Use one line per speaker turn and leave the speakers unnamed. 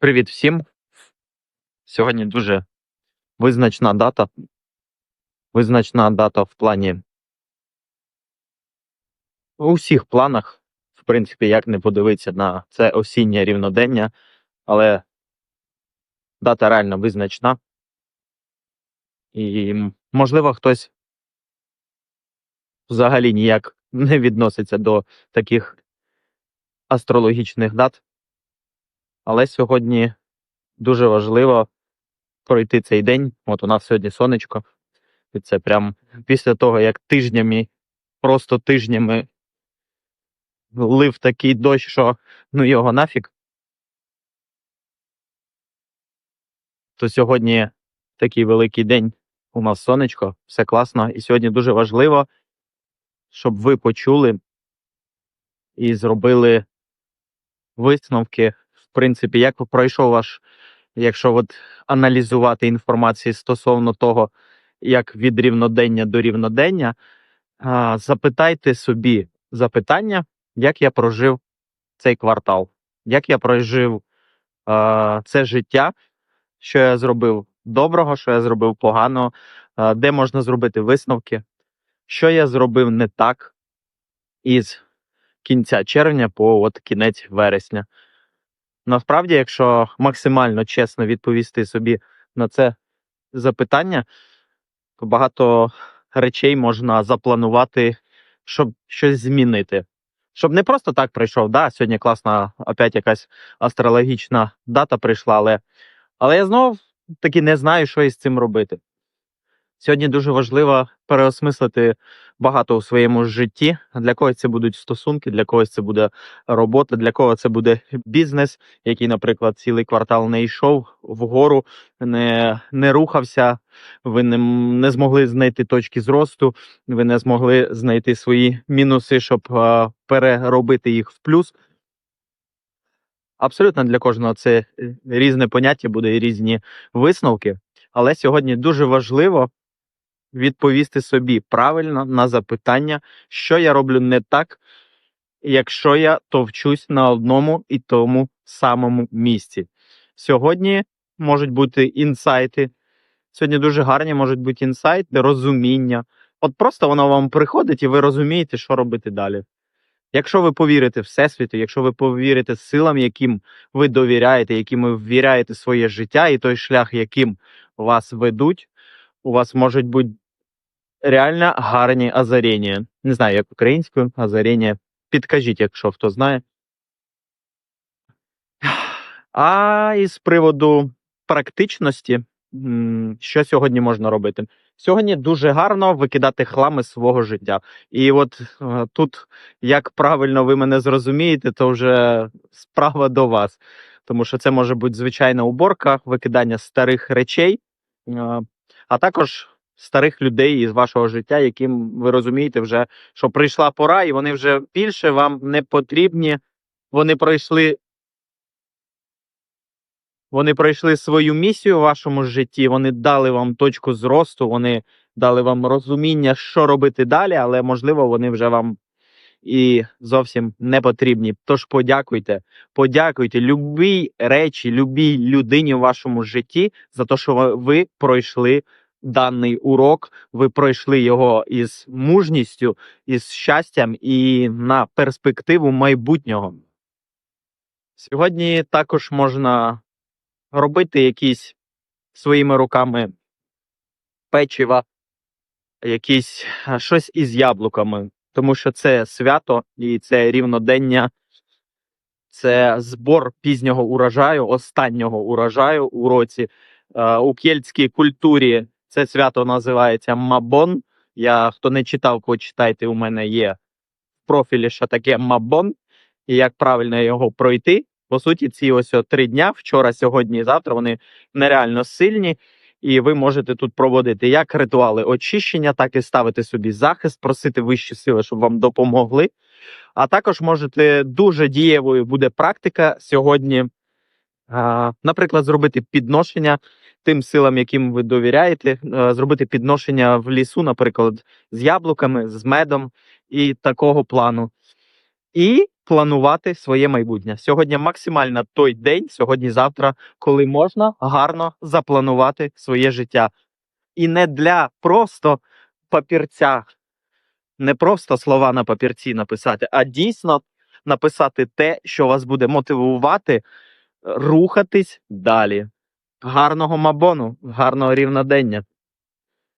Привіт всім. Сьогодні дуже визначна дата. Визначна дата в плані. У всіх планах, в принципі, як не подивитися на це осіннє рівнодення, але дата реально визначна. І, можливо, хтось взагалі ніяк не відноситься до таких астрологічних дат. Але сьогодні дуже важливо пройти цей день. От у нас сьогодні сонечко. І це прям після того, як тижнями, просто тижнями лив такий дощ, що ну його нафіг. То сьогодні такий великий день. У нас сонечко, все класно. І сьогодні дуже важливо, щоб ви почули і зробили висновки, принципі, як пройшов ваш, якщо от аналізувати інформацію стосовно того, як від рівнодення до рівнодення, запитайте собі запитання, як я прожив цей квартал, як я прожив це життя, що я зробив доброго, що я зробив поганого, де можна зробити висновки, що я зробив не так із кінця червня по от кінець вересня. Насправді, якщо максимально чесно відповісти собі на це запитання, то багато речей можна запланувати, щоб щось змінити. Щоб не просто так прийшов, да, сьогодні класна опять якась астрологічна дата прийшла, але, але я знов таки не знаю, що із цим робити. Сьогодні дуже важливо переосмислити багато у своєму житті. Для когось це будуть стосунки, для когось це буде робота, для кого це буде бізнес, який, наприклад, цілий квартал не йшов вгору, не, не рухався, ви не, не змогли знайти точки зросту, ви не змогли знайти свої мінуси, щоб е, переробити їх в плюс. Абсолютно для кожного це е, різне поняття, буде і різні висновки. Але сьогодні дуже важливо відповісти собі правильно на запитання, що я роблю не так, якщо я товчусь на одному і тому самому місці. Сьогодні можуть бути інсайти. Сьогодні дуже гарні можуть бути інсайти, розуміння. От просто воно вам приходить, і ви розумієте, що робити далі. Якщо ви повірите Всесвіту, якщо ви повірите силам, яким ви довіряєте, яким ви ввіряєте своє життя і той шлях, яким вас ведуть, у вас можуть бути реально гарні озарення. Не знаю, як українською озарення. Підкажіть, якщо хто знає. А із приводу практичності, що сьогодні можна робити? Сьогодні дуже гарно викидати хлами свого життя. І от е, тут, як правильно ви мене зрозумієте, то вже справа до вас. Тому що це може бути звичайна уборка, викидання старих речей, е, а також старих людей із вашого життя, яким ви розумієте, вже що прийшла пора, і вони вже більше вам не потрібні. Вони пройшли вони пройшли свою місію у вашому житті, вони дали вам точку зросту, вони дали вам розуміння, що робити далі, але можливо вони вже вам і зовсім не потрібні. Тож подякуйте, подякуйте любій речі, любій людині в вашому житті за те, що ви пройшли даний урок, ви пройшли його із мужністю, із щастям і на перспективу майбутнього. Сьогодні також можна робити якісь своїми руками печива, якісь щось із яблуками, тому що це свято і це рівнодення, це збор пізнього урожаю, останнього урожаю у році. У кельтській культурі це свято називається Мабон. Я хто не читав, почитайте, у мене є в профілі, що таке Мабон, і як правильно його пройти. По суті, ці ось три дня, вчора, сьогодні і завтра, вони нереально сильні, і ви можете тут проводити як ритуали очищення, так і ставити собі захист, просити вищі сили, щоб вам допомогли. А також можете дуже дієвою буде практика сьогодні, наприклад, зробити підношення тим силам, яким ви довіряєте, е, зробити підношення в лісу, наприклад, з яблуками, з медом і такого плану. І планувати своє майбутнє. Сьогодні максимально той день, сьогодні-завтра, коли можна гарно запланувати своє життя. І не для просто папірця, не просто слова на папірці написати, а дійсно написати те, що вас буде мотивувати рухатись далі. Гарного мабону, гарного рівнодення.